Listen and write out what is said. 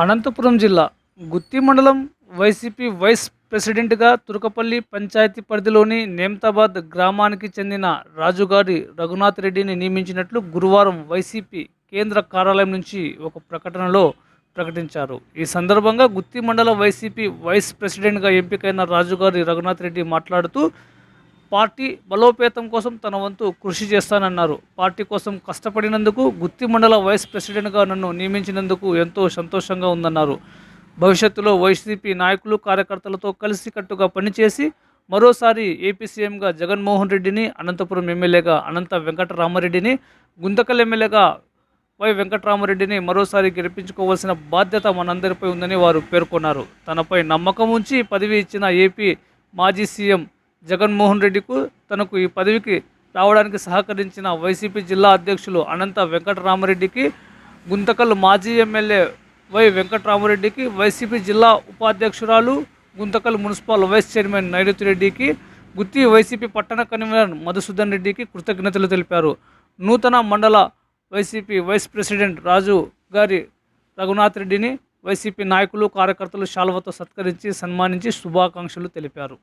అనంతపురం జిల్లా గుత్తి మండలం YCP vice ప్రెసిడెంట్గా తురకపల్లి పంచాయతీ పరిధిలోని నేమ్తాబాద్ గ్రామానికి చెందిన రాజుగారి రఘునాథ్ రెడ్డిని నియమించినట్లు గురువారం వైసీపీ కేంద్ర కార్యాలయం నుంచి ఒక ప్రకటనలో ప్రకటించారు. ఈ సందర్భంగా గుత్తి మండల వైసీపీ వైస్ ప్రెసిడెంట్గా ఎంపికైన రాజుగారి రఘునాథ్ రెడ్డి మాట్లాడుతూ పార్టీ బలోపేతం కోసం తన వంతు కృషి చేస్తానన్నారు. పార్టీ కోసం కష్టపడినందుకు గుత్తి మండల వైస్ ప్రెసిడెంట్గా నన్ను నియమించినందుకు ఎంతో సంతోషంగా ఉందన్నారు. భవిష్యత్తులో వైసీపీ నాయకులు కార్యకర్తలతో కలిసికట్టుగా పనిచేసి మరోసారి ఏపీ సీఎంగా జగన్మోహన్ రెడ్డిని అనంతపురం ఎమ్మెల్యేగా అనంత వెంకటరామరెడ్డిని గుంతకల్ ఎమ్మెల్యేగా వై వెంకటరామరెడ్డిని మరోసారి గెలిపించుకోవాల్సిన బాధ్యత మనందరిపై ఉందని వారు పేర్కొన్నారు. తనపై నమ్మకం ఉంచి పదవి ఇచ్చిన ఏపీ మాజీ సీఎం జగన్మోహన్ రెడ్డికు తనకు ఈ పదవికి రావడానికి సహకరించిన వైసీపీ జిల్లా అధ్యక్షులు అనంత వెంకటరామరెడ్డికి గుంతకల్ మాజీ ఎమ్మెల్యే వై వెంకటరామరెడ్డికి వైసీపీ జిల్లా ఉపాధ్యక్షురాలు Guntakal municipal vice chairman Nairuthi రెడ్డికి గుత్తి వైసీపీ పట్టణ కన్వీనర్ మధుసూదన్ రెడ్డికి కృతజ్ఞతలు తెలిపారు. నూతన మండల వైసీపీ వైస్ ప్రెసిడెంట్ రాజు గారి రఘునాథ్ రెడ్డిని వైసీపీ నాయకులు కార్యకర్తలు శాల్వతో సత్కరించి సన్మానించి శుభాకాంక్షలు తెలిపారు.